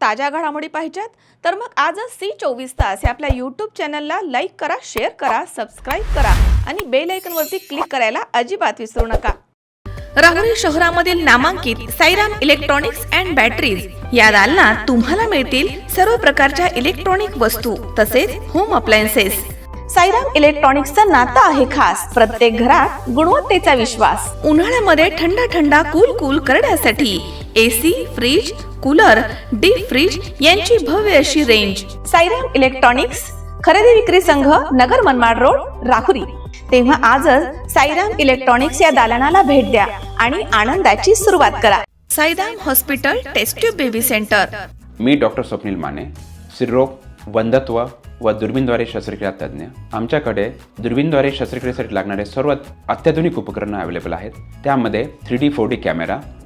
ताज्या घडामोडी पाहिजेत तर मग आजच सी चोवीस तास या आपल्या यूट्यूब चॅनलला लाईक करा शेअर करा सबस्क्राईब करा आणि बेल आयकॉनवरती क्लिक करायला अजिबात विसरू नका. राहुरी शहरामधील नामांकित साईराम इलेक्ट्रॉनिक्स अँड बॅटरीज या दालनात तुम्हाला मिळतील सर्व प्रकारच्या इलेक्ट्रॉनिक वस्तू तसेच होम अप्लायन्सेस साईराम इलेक्ट्रॉनिक्सचा नातं आहे खास. प्रत्येक घरात गुणवत्तेचा विश्वास. उन्हाळ्यामध्ये थंड थंडा कूल कूल करण्यासाठी AC fridge cooler deep fridge यांची भव्य अशी रेंज साईराम इलेक्ट्रॉनिक्स खरेदी विक्री संघ नगर मनमाड रोड राहुरी. तेव्हा आजच साईराम इलेक्ट्रॉनिक्स या दालनाला भेट द्या आणि आनंदाची सुरुवात करा. Sairam hospital test tube baby centre मी डॉक्टर स्वप्नील माने सिरोग वंधत्व व दुर्बीनद्वारे शस्त्रक्रिया तज्ज्ञ. आमच्याकडे दुर्बीनद्वारे शस्त्रक्रियेसाठी लागणारे सर्व अत्याधुनिक उपकरणं अवेलेबल आहेत. त्यामध्ये three D four D camera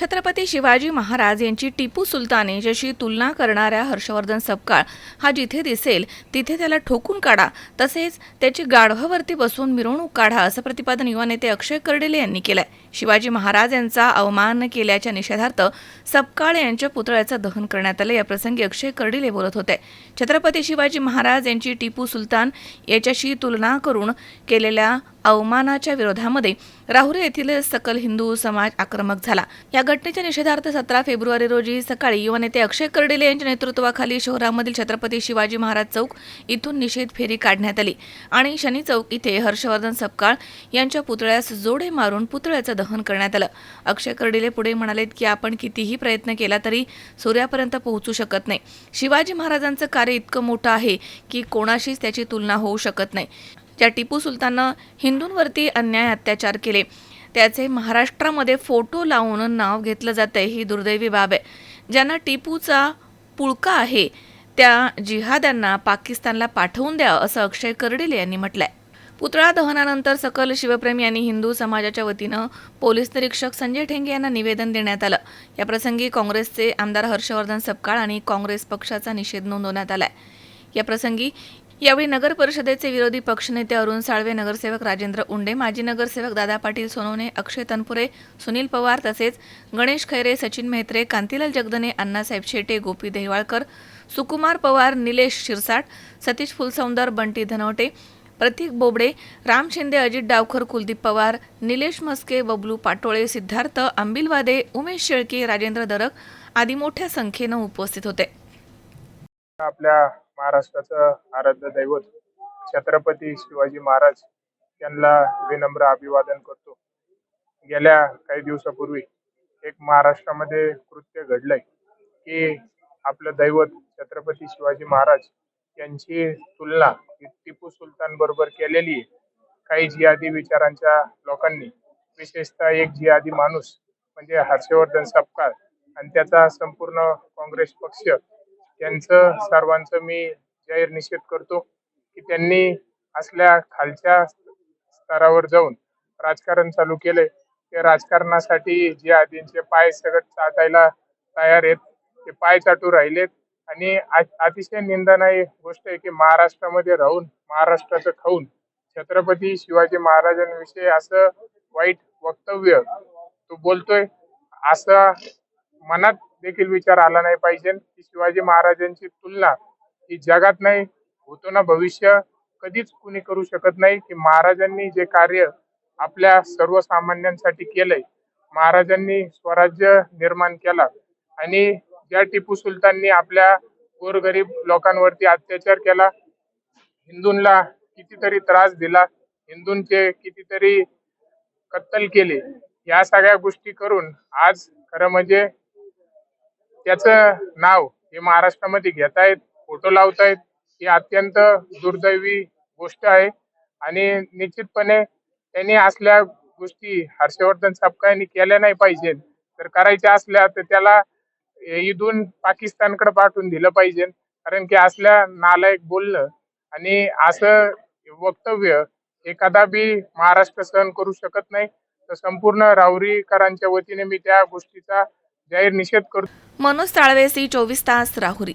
Chhatrapati Shivaji Maharaj यांची टिपू सुलतान याच्याशी तुलना करणाऱ्या हर्षवर्धन सपकाळ हा जिथे दिसेल तिथे त्याला ठोकून काढा तसेच त्याची गाढवावरती बसून मिरवणूक काढा असं प्रतिपादन युवा नेते अक्षय कर्डेले यांनी केलंय. शिवाजी महाराज यांचा अवमान केल्याच्या निषेधार्थ सपकाळ यांच्या पुतळ्याचं दहन करण्यात आलं याप्रसंगी अक्षय कर्डिले बोलत होते. छत्रपती शिवाजी महाराज यांची टिपू सुलतान याच्याशी तुलना करून केलेल्या अवमानाच्या विरोधामध्ये राहुरी येथील सकल हिंदू समाज आक्रमक झाला. या घटनेच्या निषेधार्थ सतरा फेब्रुवारी रोजी सकाळी युवा नेते अक्षय कर्डिले यांच्या नेतृत्वाखाली शहरामधील छत्रपती शिवाजी महाराज चौक इथून निषेध फेरी काढण्यात आली. आणि शनी चौक इथे हर्षवर्धन सपकाळ यांच्या पुतळ्यास जोडे मारून पुतळ्याचं दहन करण्यात आलं. अक्षय कर्डिले पुढे म्हणालेत की आपण कितीही प्रयत्न केला तरी सूर्यापर्यंत पोहोचू शकत नाही. शिवाजी महाराजांचं कार्य इतकं मोठं आहे की कोणाशीच त्याची तुलना होऊ शकत नाही. ज्या टिपू सुलताननं हिंदूंवरती अन्याय अत्याचार केले त्याचे महाराष्ट्रामध्ये फोटो लावून नाव घेतलं जातंय ही दुर्दैवी बाब आहे. ज्यांना टिपूचा पुळका आहे त्या जिहाद्यांना पाकिस्तानला पाठवून द्या असं अक्षय कर्डिले यांनी म्हटलंय. पुतळा दहनानंतर सकल शिवप्रेमी आणि हिंदू समाजाच्या वतीनं पोलीस निरीक्षक संजय ठेंगे यांना निवेदन देण्यात आलं. या प्रसंगी काँग्रेसचे आमदार हर्षवर्धन सपकाळ आणि काँग्रेस पक्षाचा निषेध नोंदवण्यात आलाय. या प्रसंगी यावेळी नगर परिषदेचे विरोधी पक्षनेते अरुण साळवे नगरसेवक राजेंद्र उंडे माजी नगरसेवक दादा पाटील सोनवणे अक्षय तनपुरे सुनील पवार तसेच गणेश खैरे सचिन मेहत्रे कांतीलाल जगदने अण्णासाहेब शेटे गोपी देहवाळकर सुकुमार पवार निलेश शिरसाट सतीश फुलसौंदर बंटी धनवटे प्रतीक बोबडे राम शिंदे अजित डावखर कुलदीप पवार निलेश मस्के बबलू पाटोळे सिद्धार्थ आंबिलवादे उमेश शेळके राजेंद्र दरक आदी मोठ्या संख्येनं उपस्थित होते. आपल्या महाराष्ट्राचं आराध्य दैवत छत्रपती शिवाजी महाराज यांना विनम्र अभिवादन करतो. गेल्या काही दिवसापूर्वी एक महाराष्ट्रामध्ये कृत्य घडलंय की आपलं दैवत छत्रपती शिवाजी महाराज यांची तुलना टिपू सुलतान बरोबर केलेली आहे. काही जिहादी विचारांच्या लोकांनी विशेषतः एक जिहादी माणूस म्हणजे हर्षवर्धन सपकाळ आणि त्याचा संपूर्ण काँग्रेस पक्ष त्यांचं सर्वांचं मी जाहीर निषेध करतो की त्यांनी असल्या खालच्या स्तरावर जाऊन राजकारण चालू केले ते राजकारणासाठी जे आधींचे पाय सगळं चाटायला तयार आहेत ते पाय चाटू राहिलेत. आणि आ- अतिशय निंदनाय गोष्ट आहे की महाराष्ट्रामध्ये राहून महाराष्ट्राचं खाऊन छत्रपती शिवाजी महाराजांविषयी असं वाईट वक्तव्य तो बोलतोय असं मनात देखील विचार आला नाही पाहिजे. की शिवाजी महाराजांची तुलना ही जगात नाही होतो ना भविष्य. कधीच कुणी करू शकत नाही की महाराजांनी जे कार्य आपल्या सर्वसामान्यांसाठी केलंय महाराजांनी स्वराज्य निर्माण केला आणि ज्या टिपू सुलताननी आपल्या गोरगरीब लोकांवरती अत्याचार केला हिंदूंना कितीतरी त्रास दिला हिंदूंचे कितीतरी कत्तल केले या सगळ्या गोष्टी करून आज खरं म्हणजे त्याचं नाव हे महाराष्ट्रामध्ये घेतायत फोटो लावतायत ही अत्यंत दुर्दैवी गोष्ट आहे. आणि निश्चितपणे त्यांनी असल्या गोष्टी हर्षवर्धन सापकायांनी केल्या नाही पाहिजे तर करायच्या असल्या तर त्याला इथून पाकिस्तानकडे पाठवून दिलं पाहिजे. कारण की असल्या नालायक बोलणं आणि असं वक्तव्य एखादा बी महाराष्ट्र सहन करू शकत नाही. तर संपूर्ण राहुरीकरांच्या वतीने मी त्या गोष्टीचा जाहीर निषेध करतो. मनोज ताळवेसी चोवीस तास राहुरी.